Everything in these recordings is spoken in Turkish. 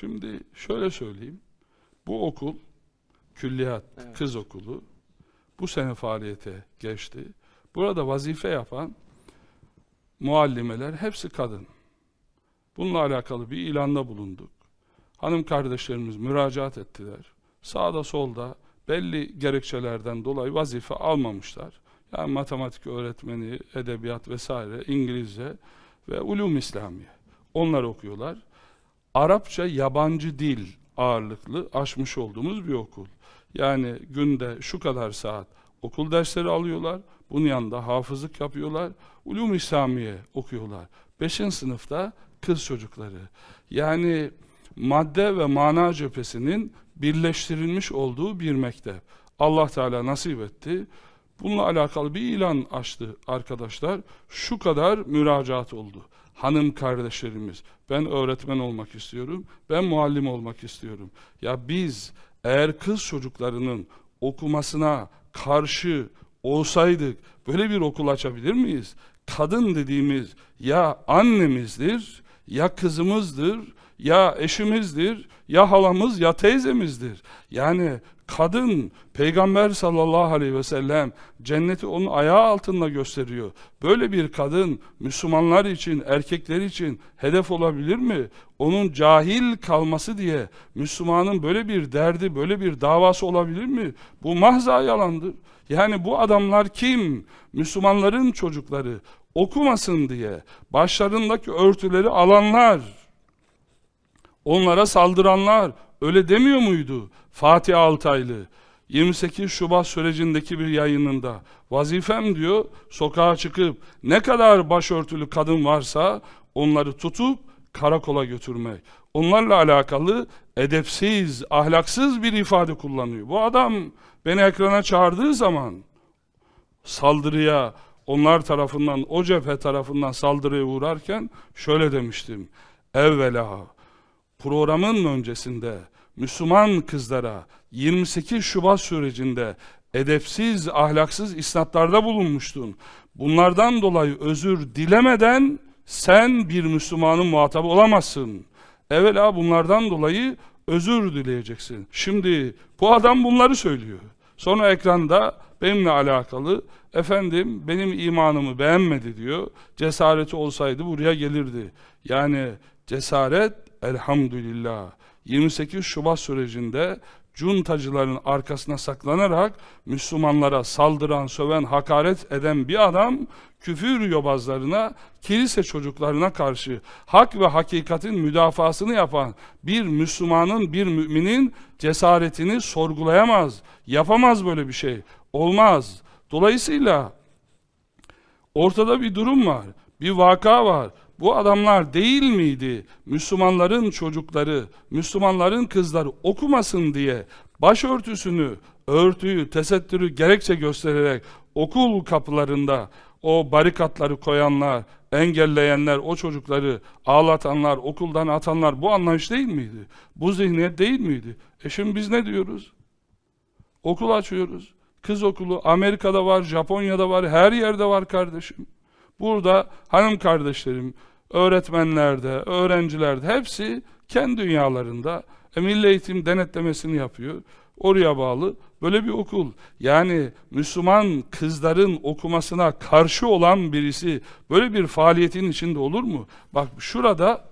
Şimdi şöyle söyleyeyim. Bu okul, külliyat, Evet. kız okulu bu sene faaliyete geçti. Burada vazife yapan muallimeler hepsi kadın. Bununla alakalı bir ilanda bulunduk. Hanım kardeşlerimiz müracaat ettiler. Sağda solda belli gerekçelerden dolayı vazife almamışlar. Yani matematik öğretmeni, edebiyat vesaire, İngilizce ve ulum İslamiye. Onlar okuyorlar. Arapça yabancı dil ağırlıklı açmış olduğumuz bir okul. Yani günde şu kadar saat okul dersleri alıyorlar. Bunun yanında hafızlık yapıyorlar. Ulum İslamiye okuyorlar. Beşinci sınıfta kız çocukları. Yani madde ve mana cephesinin birleştirilmiş olduğu bir mektep. Allah Teala nasip etti. Bununla alakalı bir ilan açtı arkadaşlar. Şu kadar müracaat oldu. Hanım kardeşlerimiz, ben öğretmen olmak istiyorum, ben muallim olmak istiyorum. Ya biz eğer kız çocuklarının okumasına karşı olsaydık böyle bir okul açabilir miyiz? Kadın dediğimiz ya annemizdir, ya kızımızdır, ya eşimizdir, ya halamız ya teyzemizdir. Yani kadın Peygamber sallallahu aleyhi ve sellem cenneti onun ayağı altında gösteriyor. Böyle bir kadın Müslümanlar için, erkekler için hedef olabilir mi? Onun cahil kalması diye Müslümanın böyle bir derdi, böyle bir davası olabilir mi? Bu mahza yalandır. Yani bu adamlar kim? Müslümanların çocukları okumasın diye başlarındaki örtüleri alanlar, onlara saldıranlar öyle demiyor muydu Fatih Altaylı? 28 Şubat sürecindeki bir yayınında vazifem diyor sokağa çıkıp ne kadar başörtülü kadın varsa onları tutup karakola götürmek. Onlarla alakalı edepsiz, ahlaksız bir ifade kullanıyor. Bu adam beni ekrana çağırdığı zaman saldırıya, onlar tarafından, o cephe tarafından saldırıya uğrarken şöyle demiştim. Evvela programın öncesinde Müslüman kızlara 28 Şubat sürecinde edepsiz, ahlaksız isnatlarda bulunmuştun. Bunlardan dolayı özür dilemeden sen bir Müslümanın muhatabı olamazsın. Evvela bunlardan dolayı özür dileyeceksin. Şimdi bu adam bunları söylüyor. Sonra ekranda benimle alakalı efendim benim imanımı beğenmedi diyor. Cesareti olsaydı buraya gelirdi. Yani cesaret elhamdülillah 28 Şubat sürecinde cuntacıların arkasına saklanarak Müslümanlara saldıran, söven, hakaret eden bir adam küfür yobazlarına, kilise çocuklarına karşı hak ve hakikatin müdafasını yapan bir Müslümanın, bir müminin cesaretini sorgulayamaz, yapamaz böyle bir şey. Olmaz. Dolayısıyla ortada bir durum var, bir vaka var. Bu adamlar değil miydi Müslümanların çocukları, Müslümanların kızları okumasın diye başörtüsünü, örtüyü, tesettürü gerekçe göstererek okul kapılarında o barikatları koyanlar, engelleyenler, o çocukları ağlatanlar, okuldan atanlar bu anlayış değil miydi? Bu zihniyet değil miydi? E şimdi biz ne diyoruz? Okul açıyoruz. Kız okulu Amerika'da var, Japonya'da var, her yerde var kardeşim. Burada hanım kardeşlerim, öğretmenlerde, öğrencilerde hepsi kendi dünyalarında e, milli eğitim denetlemesini yapıyor. Oraya bağlı böyle bir okul. Yani Müslüman kızların okumasına karşı olan birisi böyle bir faaliyetin içinde olur mu? Bak şurada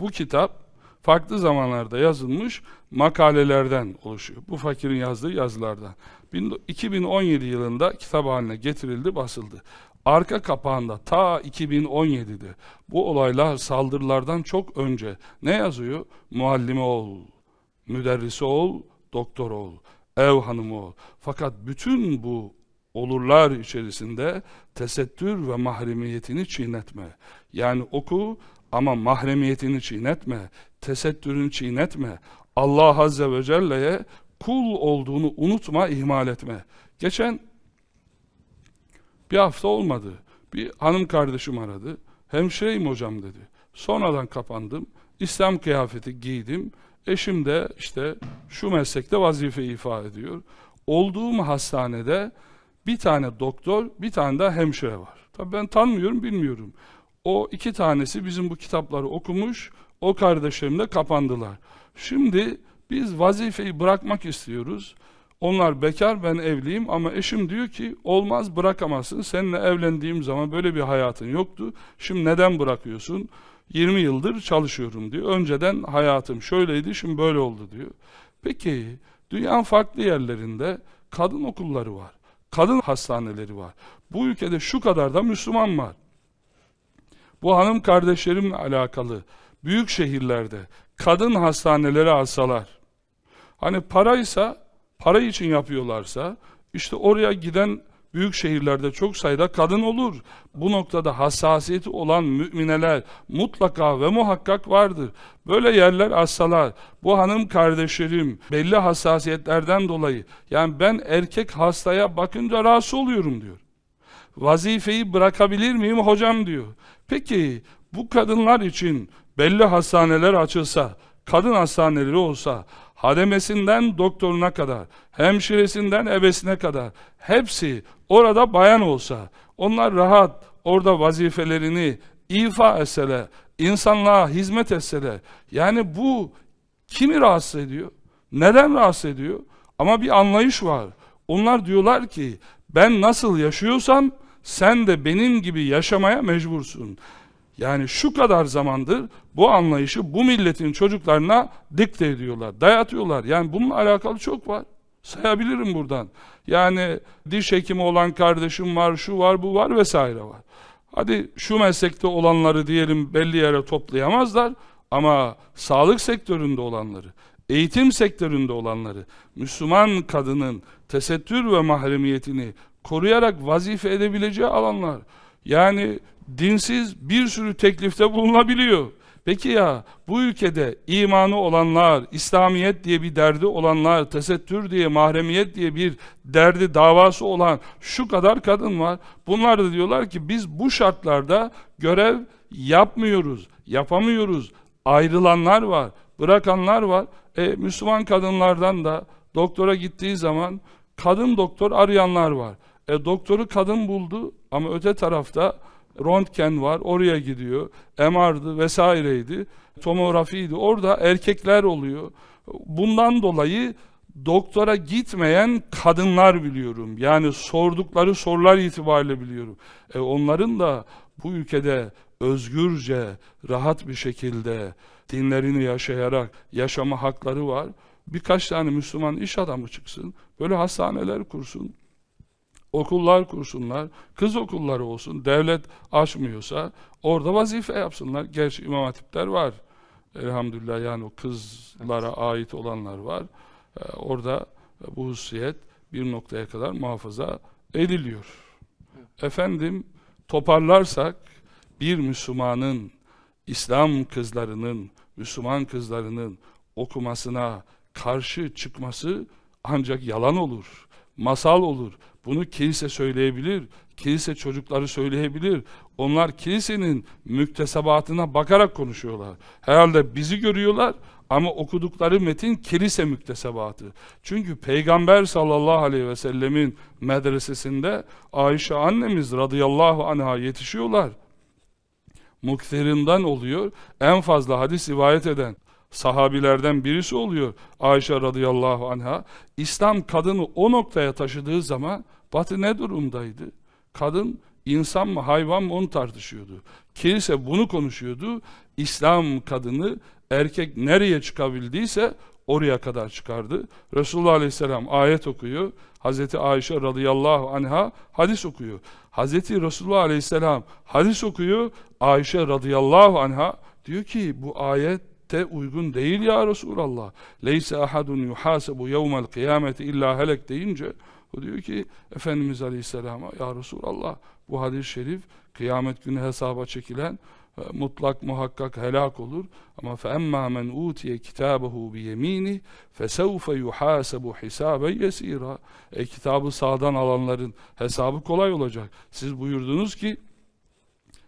bu kitap farklı zamanlarda yazılmış makalelerden oluşuyor. Bu fakirin yazdığı yazılardan. Bin- 2017 yılında kitap haline getirildi, basıldı. Arka kapağında ta 2017'de bu olaylar saldırılardan çok önce ne yazıyor? Muallime ol, müderrisi ol, doktor ol, ev hanımı ol. Fakat bütün bu olurlar içerisinde tesettür ve mahremiyetini çiğnetme. Yani oku ama mahremiyetini çiğnetme, tesettürünü çiğnetme. Allah Azze ve Celle'ye kul olduğunu unutma, ihmal etme. Geçen bir hafta olmadı. Bir hanım kardeşim aradı. Hemşireyim hocam dedi. Sonradan kapandım. İslam kıyafeti giydim. Eşim de işte şu meslekte vazife ifa ediyor. Olduğum hastanede bir tane doktor, bir tane de hemşire var. Tabii ben tanımıyorum, bilmiyorum. O iki tanesi bizim bu kitapları okumuş, O kardeşlerim de kapandılar. Şimdi biz vazifeyi bırakmak istiyoruz. Onlar bekar, ben evliyim ama eşim diyor ki olmaz bırakamazsın. Seninle evlendiğim zaman böyle bir hayatın yoktu. Şimdi neden bırakıyorsun? 20 yıldır çalışıyorum diyor. Önceden hayatım şöyleydi, şimdi böyle oldu diyor. Peki dünyanın farklı yerlerinde kadın okulları var. Kadın hastaneleri var. Bu ülkede şu kadar da Müslüman var. Bu hanım kardeşlerimle alakalı büyük şehirlerde kadın hastaneleri alsalar, hani paraysa, para için yapıyorlarsa, işte oraya giden büyük şehirlerde çok sayıda kadın olur. Bu noktada hassasiyeti olan mümineler mutlaka ve muhakkak vardır. Böyle yerler assalar, bu hanım kardeşlerim belli hassasiyetlerden dolayı, yani ben erkek hastaya bakınca rahatsız oluyorum diyor. Vazifeyi bırakabilir miyim hocam diyor. Peki bu kadınlar için belli hastaneler açılsa, kadın hastaneleri olsa, hademesinden doktoruna kadar, hemşiresinden ebesine kadar hepsi orada bayan olsa, onlar rahat orada vazifelerini ifa etseler, insanlığa hizmet etseler, yani bu kimi rahatsız ediyor? Neden rahatsız ediyor? Ama bir anlayış var. Onlar diyorlar ki ben nasıl yaşıyorsam sen de benim gibi yaşamaya mecbursun. Yani şu kadar zamandır bu anlayışı bu milletin çocuklarına dikte ediyorlar, dayatıyorlar. Yani bununla alakalı çok var. Sayabilirim buradan. Yani diş hekimi olan kardeşim var, şu var, bu var vesaire var. Hadi şu meslekte olanları diyelim belli yere toplayamazlar ama sağlık sektöründe olanları, eğitim sektöründe olanları, Müslüman kadının tesettür ve mahremiyetini koruyarak vazife edebileceği alanlar. Yani dinsiz bir sürü teklifte bulunabiliyor. Peki ya bu ülkede imanı olanlar, İslamiyet diye bir derdi olanlar, tesettür diye, mahremiyet diye bir derdi, davası olan şu kadar kadın var. Bunlar da diyorlar ki biz bu şartlarda görev yapmıyoruz, yapamıyoruz. Ayrılanlar var, bırakanlar var. E, Müslüman kadınlardan da doktora gittiği zaman kadın doktor arayanlar var. E, doktoru kadın buldu ama öte tarafta röntgen var oraya gidiyor. MR'dı vesaireydi. Tomografiydi. Orada erkekler oluyor. Bundan dolayı doktora gitmeyen kadınlar biliyorum. Yani sordukları sorular itibariyle biliyorum. E onların da bu ülkede özgürce, rahat bir şekilde dinlerini yaşayarak yaşama hakları var. Birkaç tane Müslüman iş adamı çıksın, böyle hastaneler kursun, okullar kursunlar, kız okulları olsun, devlet açmıyorsa orada vazife yapsınlar. Gerçi imam hatipler var. Elhamdülillah yani o kızlara ait olanlar var. Ee, orada bu hususiyet bir noktaya kadar muhafaza ediliyor. Efendim toparlarsak bir Müslümanın İslam kızlarının, Müslüman kızlarının okumasına karşı çıkması ancak yalan olur, masal olur. Bunu kilise söyleyebilir, kilise çocukları söyleyebilir. Onlar kilisenin müktesebatına bakarak konuşuyorlar. Herhalde bizi görüyorlar ama okudukları metin kilise müktesebatı. Çünkü Peygamber sallallahu aleyhi ve sellemin medresesinde Ayşe annemiz radıyallahu anha yetişiyorlar. Muktirinden oluyor. En fazla hadis rivayet eden sahabilerden birisi oluyor Ayşe radıyallahu anha. İslam kadını o noktaya taşıdığı zaman Batı ne durumdaydı? Kadın insan mı hayvan mı onu tartışıyordu. Kilise bunu konuşuyordu. İslam kadını erkek nereye çıkabildiyse oraya kadar çıkardı. Resulullah Aleyhisselam ayet okuyor. Hazreti Ayşe radıyallahu anha hadis okuyor. Hazreti Resulullah Aleyhisselam hadis okuyor. Ayşe radıyallahu anha diyor ki bu elbette uygun değil ya Resulallah. Leyse ahadun yuhasebu yevmel kıyameti illa helek deyince o diyor ki Efendimiz Aleyhisselam'a ya Resulallah bu hadis-i şerif kıyamet günü hesaba çekilen e, mutlak muhakkak helak olur. Ama fe emma men utiye kitabehu bi yemini fesevfe yuhasabu hisaben yesira. E kitabı sağdan alanların hesabı kolay olacak. Siz buyurdunuz ki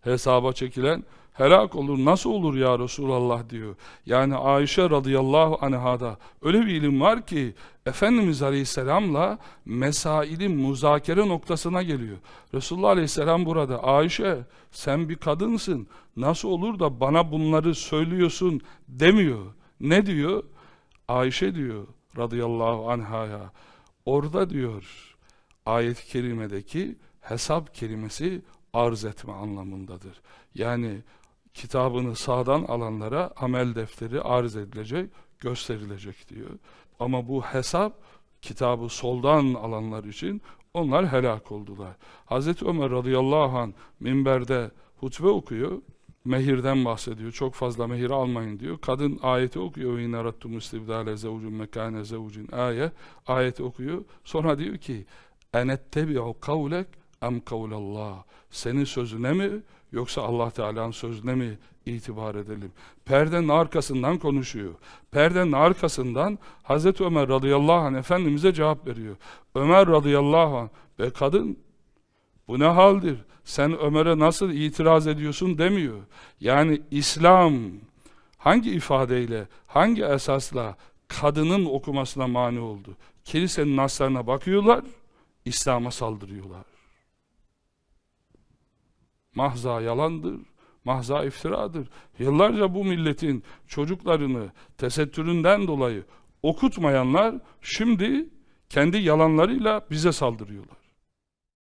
hesaba çekilen helak olur. Nasıl olur ya Resulallah diyor. Yani Ayşe radıyallahu anhada öyle bir ilim var ki Efendimiz Aleyhisselam'la mesailin muzakere noktasına geliyor. Resulullah Aleyhisselam burada Ayşe sen bir kadınsın nasıl olur da bana bunları söylüyorsun demiyor. Ne diyor? Ayşe diyor radıyallahu anhaya orada diyor ayet-i kerimedeki hesap kelimesi arz etme anlamındadır. Yani kitabını sağdan alanlara amel defteri arz edilecek, gösterilecek diyor. Ama bu hesap kitabı soldan alanlar için onlar helak oldular. Hazreti Ömer radıyallahu an minberde hutbe okuyor. Mehirden bahsediyor. Çok fazla mehir almayın diyor. Kadın ayeti okuyor. Ve inarattum istibdale zevcun mekane zevcin aye. Ayeti okuyor. Sonra diyor ki enettebi'u kavlek em kavlallah. Senin sözüne mi yoksa Allah Teala'nın sözüne mi itibar edelim? Perdenin arkasından konuşuyor. Perdenin arkasından Hazreti Ömer radıyallahu anh Efendimiz'e cevap veriyor. Ömer radıyallahu anh be kadın bu ne haldir? Sen Ömer'e nasıl itiraz ediyorsun demiyor. Yani İslam hangi ifadeyle, hangi esasla kadının okumasına mani oldu? Kilisenin naslarına bakıyorlar, İslam'a saldırıyorlar. Mahza yalandır, mahza iftiradır. Yıllarca bu milletin çocuklarını tesettüründen dolayı okutmayanlar şimdi kendi yalanlarıyla bize saldırıyorlar.